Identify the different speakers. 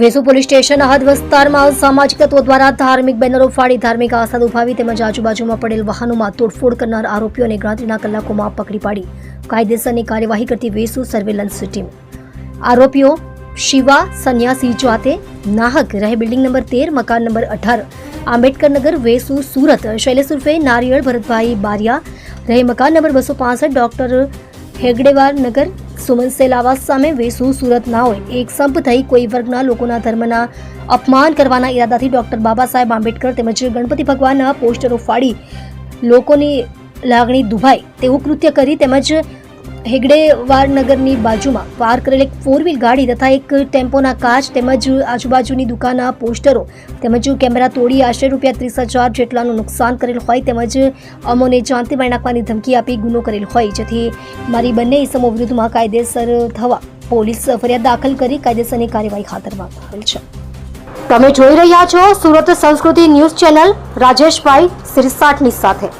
Speaker 1: Vesu police station હદ વિસ્તારમાં સામાજિક તત્વો દ્વારા ધાર્મિક બેનરો ફાડી ધાર્મિક આસ્થા દુભાવી તેમજ આજુબાજુમાં પડેલ વાહનોમાં તોડફોડ કરનાર આરોપીઓને ગણતરીના કલાકોમાં પકડી પાડી. કાયદેસરની કાર્યવાહી કરતી વેસુ સર્વેલન્સ ટીમ. આરોપીઓ શિવા સંન્યાસી જાતે નાહક રહે બિલ્ડિંગ નંબર તેર, મકાન નંબર અઢાર. આંબેડકરનગર વેસુ, સુરત. શૈલેષ ઉર્ફે નારિયેળ ભરતભાઈ બારિયા રહે મકાન નંબર બસો પાસઠ, ડોક્ટર હેગડેવાર નગર સુમન સેલ સામે વેસુ સુરત ના હોય. એક સંપ થઈ કોઈ વર્ગના લોકોના ધર્મના અપમાન કરવાના ઈરાદાથી ડોક્ટર બાબા સાહેબ આંબેડકર તેમજ ગણપતિ ભગવાનના પોસ્ટરો ફાડી લોકોની લાગણી દુભાય તેવું કૃત્ય કરી તેમજ હેગડેવાર નગરની બાજુમાં પાર કરેલ એક ફોર વ્હીલ ગાડી તથા એક ટેમ્પોના કાચ તેમજ આજુબાજુની દુકાનના પોસ્ટરો તેમજ કેમેરા તોડી આશરે રૂપિયા ત્રીસ હજાર જેટલાનું નુકસાન કરેલ હોય તેમજ અમોને જાનથી મારી નાખવાની ધમકી આપી ગુનો કરેલ હોય. જેથી મારી બંને ઇસમો વિરુદ્ધમાં કાયદેસર થવા પોલીસ ફરિયાદ દાખલ કરી કાયદેસરની કાર્યવાહી હાથ ધરવામાં આવેલ છે. તમે જોઈ રહ્યા છો સુરત સંસ્કૃતિ ન્યૂઝ ચેનલ રાજેશભાઈ સિરસાટની સાથે.